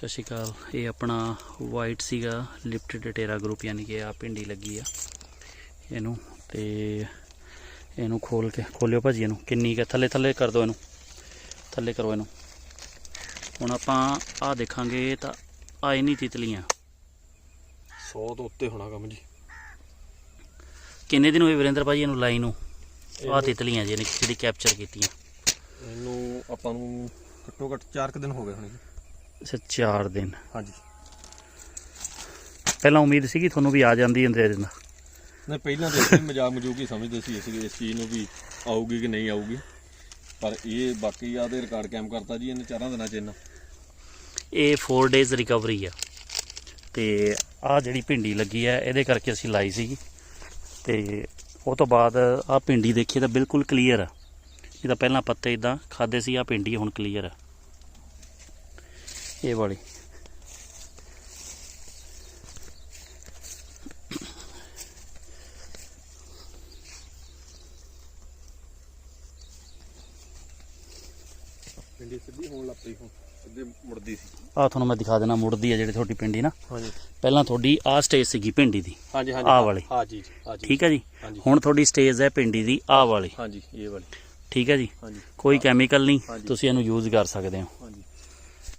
ਸਤਿ ਸ਼੍ਰੀ ਅਕਾਲ। ਇਹ ਆਪਣਾ ਵਾਈਟ ਸੀਗਾ ਲਿਫਟਡ ਟੇਰਾ ਗਰੁੱਪ ਯਾਨੀ ਕਿ ਆ ਪਿੰਡੀ ਲੱਗੀ ਆ। ਇਹਨੂੰ ਤੇ ਇਹਨੂੰ ਖੋਲ ਕੇ ਖੋਲਿਓ ਭਾਜੀ ਇਹਨੂੰ। ਕਿੰਨੀ ਕੁ ਥੱਲੇ ਥੱਲੇ ਕਰ ਦਿਓ ਇਹਨੂੰ। ਥੱਲੇ ਕਰੋ ਇਹਨੂੰ। ਹੁਣ ਆਪਾਂ ਆ ਦੇਖਾਂਗੇ ਤਾਂ ਆਏ ਨਹੀਂ ਤਿਤਲੀਆਂ। 100 ਤੋਂ ਉੱਤੇ ਹੋਣਾ ਕੰਮ ਜੀ। ਕਿੰਨੇ ਦਿਨ ਹੋਏ ਵਿਰੇਂਦਰ ਭਾਜੀ ਇਹਨੂੰ ਲਾਈ ਨੂੰ? ਆ ਤਿਤਲੀਆਂ ਜਿਹਨੇ ਜਿਹੜੀ ਕੈਪਚਰ ਕੀਤੀਆਂ। ਇਹਨੂੰ ਆਪਾਂ ਨੂੰ ਘੱਟੋ ਘੱਟ 4 ਦਿਨ ਹੋ ਗਏ ਹੋਣੇ ਜੀ। ਅੱਛਾ 4 ਦਿਨ। ਹਾਂਜੀ। ਪਹਿਲਾਂ ਉਮੀਦ ਸੀਗੀ ਤੁਹਾਨੂੰ ਵੀ ਆ ਜਾਂਦੀ ਅੰਦਰੇ ਦਿਨ ਨਹੀਂ ਪਹਿਲਾਂ ਤਾਂ ਅਸੀਂ ਮਜ਼ਾਕ ਮਜੂਕ ਹੀ ਸਮਝਦੇ ਸੀ ਇਸ ਇਸ ਚੀਜ਼ ਨੂੰ ਵੀ ਆਊਗੀ ਕਿ ਨਹੀਂ ਆਊਗੀ। ਪਰ ਇਹ ਬਾਕੀ ਆ ਦੇ ਰਿਕਾਰਡ ਕੈਮ ਕਰਤਾ ਜੀ ਇਹਨੇ ਚਾਰਾਂ ਦਿਨਾਂ ਚ ਇਹਨਾਂ। ਇਹ 4 ਡੇਜ਼ ਰਿਕਵਰੀ ਆ। ਤੇ ਆ ਜਿਹੜੀ ਭਿੰਡੀ ਲੱਗੀ ਆ ਇਹਦੇ ਕਰਕੇ ਅਸੀਂ ਲਾਈ ਸੀਗੀ। ਤੇ ਉਹ ਤੋਂ ਬਾਅਦ ਆ ਭਿੰਡੀ ਦੇਖੀ ਤਾਂ ਬਿਲਕੁਲ ਕਲੀਅਰ ਆ। ਇਹ ਤਾਂ ਪਹਿਲਾਂ ਪੱਤੇ ਇਦਾਂ ਖਾਦੇ ਸੀ ਆ ਭਿੰਡੀ ਹੁਣ ਕਲੀਅਰ ਆ। ਇਹ ਵਾਲੀ। ਪਿੰਡੀ ਸਿੱਧੀ ਹੋਣ ਲੱਗ ਪਈ ਹੁਣ ਸਿੱਧੀ ਮੁੜਦੀ ਸੀ। ਆ ਤੁਹਾਨੂੰ ਮੈਂ ਦਿਖਾ ਦੇਣਾ ਮੁੜਦੀ ਆ ਜਿਹੜੀ ਤੁਹਾਡੀ ਭਿੰਡੀ ਨਾ। ਹਾਂਜੀ। ਪਹਿਲਾਂ ਤੁਹਾਡੀ ਆ ਸਟੇਜ ਸੀਗੀ ਭਿੰਡੀ ਦੀ ਹਾਂਜੀ ਆਹ ਵਾਲੀ। ਹਾਂ ਜੀ ਹਾਂ ਜੀ। ਠੀਕ ਹੈ ਜੀ? ਹਾਂਜੀ। ਹੁਣ ਤੁਹਾਡੀ ਸਟੇਜ ਹੈ ਭਿੰਡੀ ਦੀ ਆ ਵਾਲੀ। ਹਾਂਜੀ ਇਹ ਵਾਲੀ। ਠੀਕ ਹੈ ਜੀ? ਹਾਂਜੀ। ਕੋਈ ਕੈਮੀਕਲ ਨਹੀਂ ਹਾਂਜੀ। ਤੁਸੀਂ ਇਹਨੂੰ ਯੂਜ਼ ਕਰ ਸਕਦੇ ਹੋ। ਹਾਂਜੀ।